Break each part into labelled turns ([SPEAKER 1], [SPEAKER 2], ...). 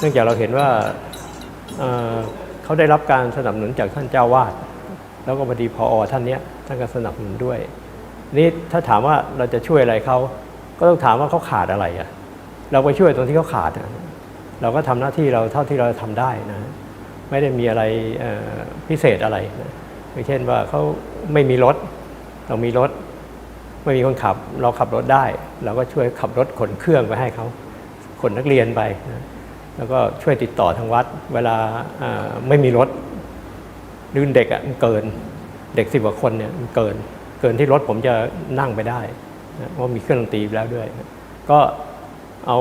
[SPEAKER 1] เนื่องจากเราเห็นว่าเเขาได้รับการสนับสนุนจากท่านเจ้าวาดแล้วก็พอดีพออท่านเนี้ยท่านก็สนับสนุนด้วย นี่ถ้าถามว่าเราจะช่วยอะไรเขาก็ต้องถามว่าเขาขาดอะไรอะเราไปช่วยตรงที่เขาขาดเราก็ทำหน้าที่เราเท่าที่เราทำได้นะไม่ได้มีอะไรพิเศษอะไรนะอย่างเช่นว่าเขาไม่มีรถ เรามีรถ ไม่มีคนขับ เราขับรถได้ เราก็ช่วยขับรถขนเครื่องไปให้เขาขนนักเรียนไปนะ แล้วก็ช่วยติดต่อทางวัด เวลาไม่มีรถดืนเด็กอะ่ะมันเกิน เด็กสิบกว่าคนเนี่ยมันเกิน เกินที่รถผมจะนั่งไปได้เพราะมีเครื่องดนตรีแล้วด้วย ก็เอา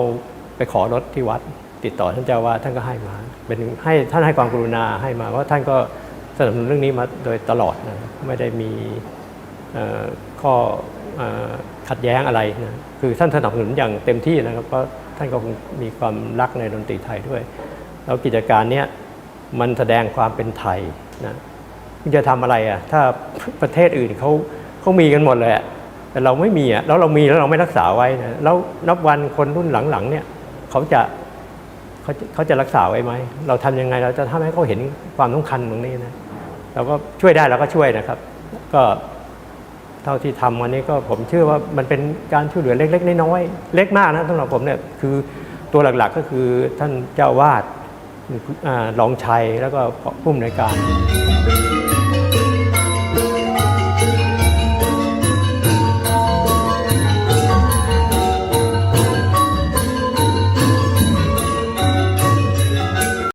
[SPEAKER 1] ไปขอรถที่วัด ติดต่อท่านเจ้าว่าท่านก็ให้มา เป็นให้ท่านให้ความกรุณาให้มาเพราะท่านก็สนับสนุนเรื่องนี้มาโดยตลอดนะไม่ได้มีข้อ ขัดแย้งอะไรนะคือท่านสนับสนุนอย่างเต็มที่นะครับเพราะท่านก็คงมีความรักในดนตรีไทยด้วย แล้วกิจการเนี้ยมันแสดงความเป็นไทยนะจะทำอะไรอะถ้าประเทศอื่นเขาเขามีกันหมดเลยแต่เราไม่มีอะแล้วเรามีแล้วเราไม่รักษาไว้นะแล้วนับวันคนรุ่นหลังๆเนี่ยเขาจะเขาจะเขาจะรักษาไว้ไหมเราทำยังไงเราจะทำให้เขาเห็นความสำคัญตรงนี้นะเราก็ช่วยได้เราก็ช่วยนะครับ ก็ เท่าที่ทำวันนี้ก็ผมเชื่อว่ามันเป็นการช่วยเหลือเล็กๆน้อยๆเล็กมากนะสำหรับผมเนี่ยคือตัวหลักๆก็คือท่านเจ้าวาดรองชัยแล้วก็ผู้อำนวยการ